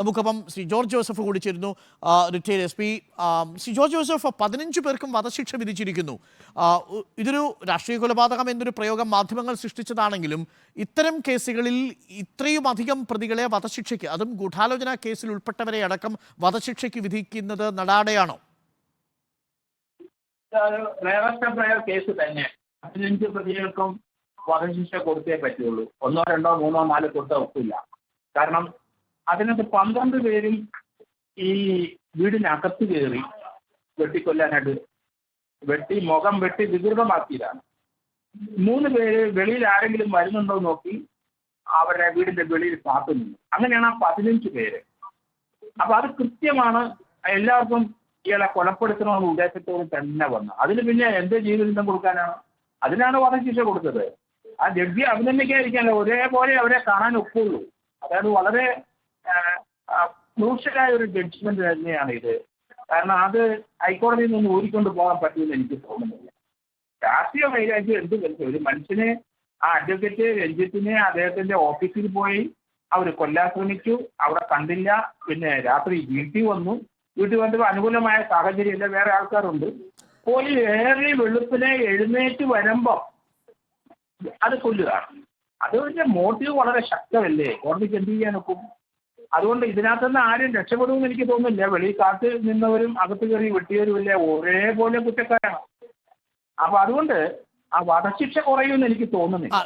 നമുക്കപ്പം Shri George Joseph കൂടി ചേരുന്നു. Retired S P. Sri George Joseph പതിനഞ്ച് പേർക്കും വധശിക്ഷ വിധിച്ചിരിക്കുന്നു. ഇതൊരു രാഷ്ട്രീയ കൊലപാതകം എന്നൊരു പ്രയോഗം മാധ്യമങ്ങൾ സൃഷ്ടിച്ചതാണെങ്കിലും ഇത്തരം കേസുകളിൽ ഇത്രയും അധികം പ്രതികളെ വധശിക്ഷയ്ക്ക് അതും ഗൂഢാലോചന കേസിൽ ഉൾപ്പെട്ടവരെ അടക്കം വധശിക്ഷയ്ക്ക് വിധിക്കുന്നത് നടാടെയാണോ കേസ് തന്നെ. പതിനഞ്ച് പ്രതികൾക്കും വധശിക്ഷ കൊടുത്തേ പറ്റുള്ളൂ. ഒന്നോ രണ്ടോ മൂന്നോ നാലോ കൊടുത്ത ഒക്കില്ല കാരണം അതിനകത്ത് പന്ത്രണ്ട് പേരും ഈ വീടിനകത്ത് കയറി വെട്ടിക്കൊല്ലാനായിട്ട് വെട്ടി മുഖം വെട്ടി വികൃതമാക്കിയതാണ്. മൂന്ന് പേര് വെളിയിൽ ആരെങ്കിലും വരുന്നുണ്ടോ നോക്കി അവരുടെ വീടിന്റെ വെളിയിൽ കാത്തു നിന്നു. അങ്ങനെയാണ് ആ പതിനഞ്ച് പേര്. അപ്പൊ അത് കൃത്യമാണ്. എല്ലാവർക്കും ഇയാളെ കൊലപ്പെടുത്തണമെന്ന ഉദ്ദേശത്തോട് തന്നെ വന്നു. അതിന് പിന്നെ എന്ത് ജീവിതം കൊടുക്കാനാണ്? അതിനാണ് വധശിക്ഷ കൊടുത്തത്. ആ ജഡ്ജി അഭിനന്ദിക്കാതിരിക്കാനല്ല ഒരേപോലെ അവരെ കാണാൻ ഒക്കുള്ളൂ. അതായത് വളരെ ക്രൂഷ്യലായ ഒരു ജഡ്ജ്മെന്റ് തന്നെയാണ് ഇത്. കാരണം അത് ഹൈക്കോടതിയിൽ നിന്ന് ഊരിക്കൊണ്ട് പോകാൻ പറ്റുമെന്ന് എനിക്ക് തോന്നുന്നില്ല. രാഷ്ട്രീയ വൈരാഗ്യം എന്ത് വലിയ ഒരു മനുഷ്യനെ ആ അഡ്വക്കേറ്റ് രഞ്ജിത്തിനെ അദ്ദേഹത്തിന്റെ ഓഫീസിൽ പോയി അവർ കൊല്ലാൻ ശ്രമിച്ചു. അവിടെ കണ്ടില്ല. പിന്നെ രാത്രി വീട്ടിൽ വന്നു. വീട്ടിൽ വന്നപ്പോൾ അനുകൂലമായ സാഹചര്യമില്ല. വേറെ ആൾക്കാരുണ്ട്. പോലീസ് ഏറെ വെളുപ്പിനെ എഴുന്നേറ്റ് വരുമ്പോ അത് കൊല്ലുകയാണ് അത് മോട്ടീവ് വളരെ ശക്തമല്ലേ? കോടതിക്ക് എന്ത് ചെയ്യാൻ ഒക്കും? അതുകൊണ്ട് ഇതിനകത്ത് നിന്ന് ആരും രക്ഷപ്പെടുമെന്ന് എനിക്ക് തോന്നുന്നില്ല. വെളിയിൽ കാത്ത് നിന്നവരും അകത്ത് കയറി വെട്ടിയവരും ഇല്ലേ? ഒരേപോലെ കുറ്റക്കാരാണ്. അപ്പൊ അതുകൊണ്ട് ആ വധശിക്ഷ കുറയുമെന്ന് എനിക്ക് തോന്നുന്നില്ല.